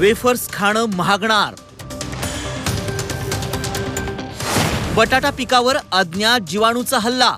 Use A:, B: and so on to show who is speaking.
A: Wafers खाणं महागणार. बटाटा पिकावर अज्ञात जीवाणूचा हल्ला.